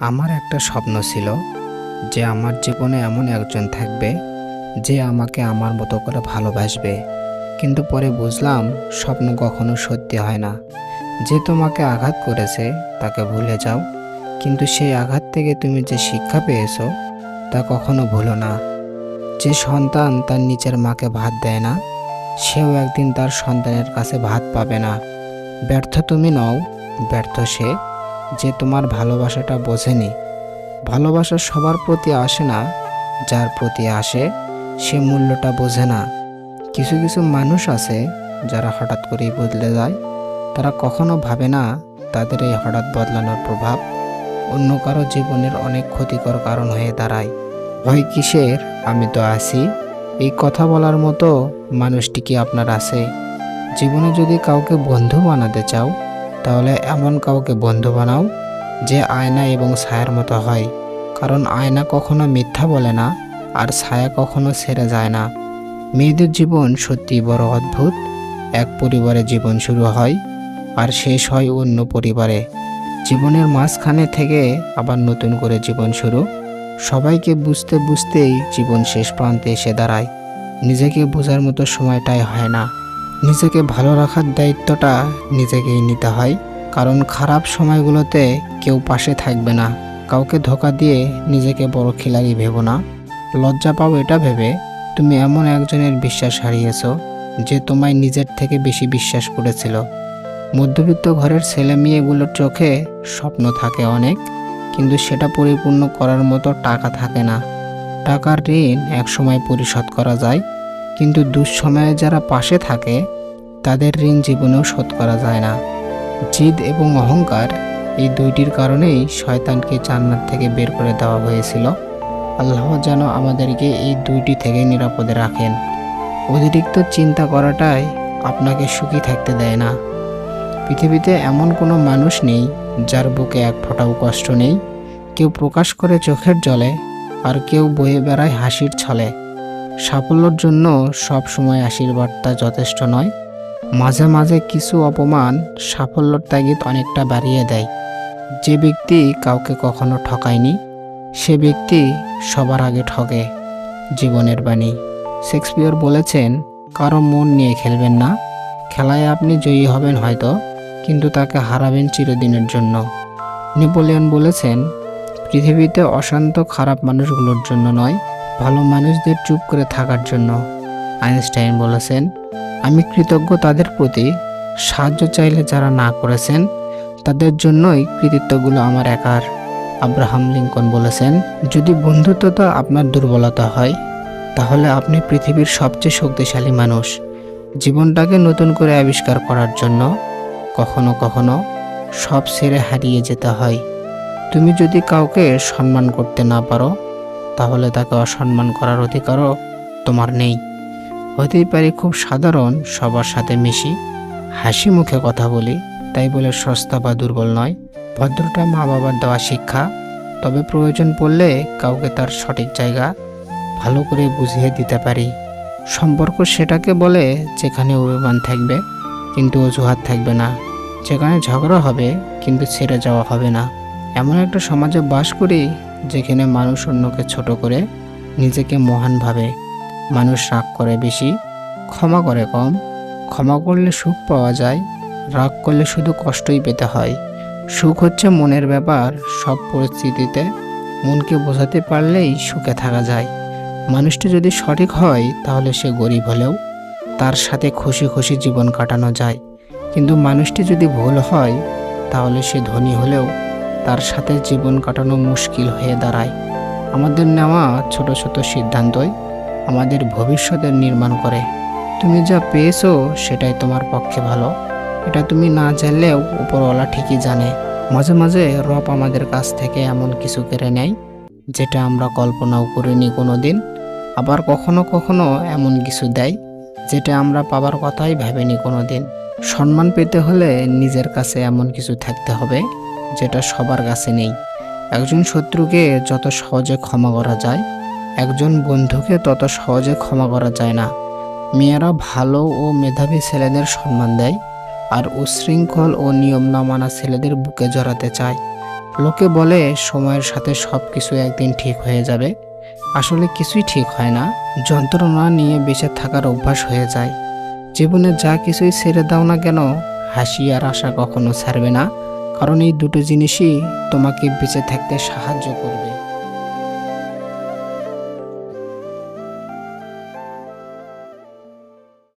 আমার একটা স্বপ্ন ছিল যে আমার জীবনে এমন একজন থাকবে যে আমাকে আমার মতো করে ভালোবাসবে। কিন্তু পরে বুঝলাম স্বপ্ন কখনো সত্যি হয় না। যে তোমাকে আঘাত করেছে তাকে ভুলে যাও। কিন্তু সেই আঘাত থেকে তুমি যে শিক্ষা পেয়েছ তা কখনো ভুলো না। যে সন্তান তার নিচের মাকে ভাত দেয় না, সেও একদিন তার সন্তানের কাছে ভাত পাবে না। ব্যর্থ তুমি নও, ব্যর্থ সে যে তোমার ভালোবাসাটা বোঝেনি। ভালোবাসা সবার প্রতি আসে না, যার প্রতি আসে সে মূল্যটা বোঝে না। কিছু কিছু মানুষ আছে যারা হঠাৎ করেই বদলে যায়। তারা কখনো ভাবে না তাদের এই হঠাৎ বদলানোর প্রভাব অন্য কারও জীবনের অনেক ক্ষতিকর কারণ হয়ে দাঁড়ায়। ভয় কিসের? আমি তো আছি। এই কথা বলার মতো মানুষটি কি আপনার আছে? জীবনে যদি কাউকে বন্ধু বানাতে চাও তাহলে এমন কাউকে বন্ধু বানাও যে আয়না এবং ছায়ার মতো হয়। কারণ আয়না কখনো মিথ্যা বলে না, আর ছায়া কখনো ছেড়ে যায় না। মেয়েদের জীবন সত্যি বড় অদ্ভুত। এক পরিবারে জীবন শুরু হয়, আর শেষ হয় অন্য পরিবারে। জীবনের মাঝখানে থেকে আবার নতুন করে জীবন শুরু। সবাইকে বুঝতে বুঝতেই জীবন শেষ প্রান্তে এসে দাঁড়ায়। নিজেকে বোঝার মতো সময়টাই হয় না। নিজেকে ভালো রাখার দায়িত্বটা নিজেকেই নিতে হয়। কারণ খারাপ সময়গুলোতে কেউ পাশে থাকবে না। কাউকে ধোকা দিয়ে নিজেকে বড় খিলাড়ি ভেবো না। লজ্জা পাও এটা ভেবে। তুমি এমন একজনের বিশ্বাস হারিয়েছ, যে তোমায় নিজের থেকে বেশি বিশ্বাস করেছিল। মধ্যবিত্ত ঘরের ছেলে মেয়েগুলোর চোখে স্বপ্ন থাকে অনেক, কিন্তু সেটা পরিপূর্ণ করার মতো টাকা থাকে না। টাকার ঋণ একসময় পরিশোধ করা যায়। কিন্তু দুঃসময়ে যারা পাশে থাকে, তাদের ঋণ জীবনেও শোধ করা যায় না। জিদ এবং অহংকার এই দুইটির কারণেই শয়তানকে জান্নাত থেকে বের করে দেওয়া হয়েছিল। আল্লাহ যেন আমাদেরকে এই দুইটি থেকে নিরাপদে রাখেন। অতিরিক্ত চিন্তা করাটাই আপনাকে সুখী থাকতে দেয় না। পৃথিবীতে এমন কোনো মানুষ নেই, যার বুকে এক ফোঁটাও কষ্ট নেই। কেউ প্রকাশ করে চোখের জলে, আর কেউ বয়ে বেড়ায় হাসির ছলে। সাফল্যর জন্য সব সময় আশীর্বাদটা যথেষ্ট নয়। মাঝে মাঝে কিছু অপমান সাফল্যর তাগিদ অনেকটা বাড়িয়ে দেয়। যে ব্যক্তি কাউকে কখনো ঠকায়নি, সে ব্যক্তি সবার আগে ঠকে জীবনের বাণী। শেক্সপিয়র বলেছেন, কারও মন নিয়ে খেলবেন না। খেলায় আপনি জয়ী হবেন হয়তো, কিন্তু তাকে হারাবেন চিরদিনের জন্য। নেপোলিয়ন বলেছেন, পৃথিবীতে অশান্ত খারাপ মানুষগুলোর জন্য নয় ভালো মানুষদের চুপ করে থাকার জন্য, আইনস্টাইন বলেছেন, আমি কৃতজ্ঞ তাদের প্রতি। সাহায্য চাইলে যারা না করেছেন, তাদের জন্যই কৃতিত্বগুলো আমার একার। আব্রাহাম লিঙ্কন বলেছেন, যদি বন্ধুত্বতা আপনার দুর্বলতা হয়, তাহলে আপনি পৃথিবীর সবচেয়ে শক্তিশালী মানুষ। জীবনটাকে নতুন করে আবিষ্কার করার জন্য কখনো কখনো সব ছেড়ে হারিয়ে যেতে হয়। তুমি যদি কাউকে সম্মান করতে না পারো তাহলে তাকে অসম্মান করার অধিকারও তোমার নেই। হতেই পারি খুব সাধারণ সবার সাথে মিশি, হাসি মুখে কথা বলি, তাই বলে সস্তা বা দুর্বল নয়। ভদ্রটা মা বাবার দেওয়া শিক্ষা, তবে প্রয়োজন পড়লে কাউকে তার সঠিক জায়গা ভালো করে বুঝিয়ে দিতে পারি। সম্পর্ক সেটাকে বলে যেখানে অভিমান থাকবে, কিন্তু অজুহাত থাকবে না। যেখানে ঝগড়া হবে, কিন্তু ছেড়ে যাওয়া হবে না। এমন একটা সমাজে বাস করি যেখানে মানুষ অন্যকে ছোট করে নিজেকে মহান ভাবে মানুষ রাগ করে বেশি, ক্ষমা করে কম। ক্ষমা করলে সুখ পাওয়া যায়, রাগ করলে শুধু কষ্টই পেতে হয়। সুখ হচ্ছে মনের ব্যাপার, সব পরিস্থিতিতে মনকে বোঝাতে পারলেই সুখে থাকা যায়। মানুষটি যদি সঠিক হয়, তাহলে সে গরিব হলেও তার সাথে খুশি খুশি জীবন কাটানো যায়। কিন্তু মানুষটি যদি ভুল হয়, তাহলে সে ধনী হলেও তার সাথে জীবন কাটানো মুশকিল হয়ে দাঁড়ায়। আমাদের নেওয়া ছোট ছোট সিদ্ধান্তই আমাদের ভবিষ্যতের নির্মাণ করে। তুমি যা পেয়েছ সেটাই তোমার পক্ষে ভালো। এটা তুমি না জানলেও উপরওয়ালা ঠিকই জানে। মাঝে মাঝে রব আমাদের কাছ থেকে এমন কিছু কেড়ে নেয়, যেটা আমরা কল্পনাও করিনি কোনো দিন আবার কখনো কখনো এমন কিছু দেয়, যেটা আমরা পাবার কথাই ভাবিনি কোনো দিন সম্মান পেতে হলে নিজের কাছে এমন কিছু থাকতে হবে। যেটা সবার কাছে নেই। একজন শত্রুকে যত সহজে ক্ষমা করা যায়, একজন বন্ধুকে তত সহজে ক্ষমা করা যায় না। মেয়েরা ভালো ও মেধাবী ছেলেদের সম্মান দেয় আর উশৃঙ্খল ও নিয়ম না মানা ছেলেদের বুকে জড়াতে চায়। লোকে বলে, সময়ের সাথে সব কিছু একদিন ঠিক হয়ে যাবে। আসলে কিছুই ঠিক হয় না, যন্ত্রণা নিয়ে বেঁচে থাকার অভ্যাস হয়ে যায়। জীবনে যা কিছুই ছেড়ে দাও না কেন, হাসি আর আশা কখনো ছাড়বে না। কারণ এই দুটো জিনিসই তোমাকে বেঁচে থাকতে সাহায্য করবে।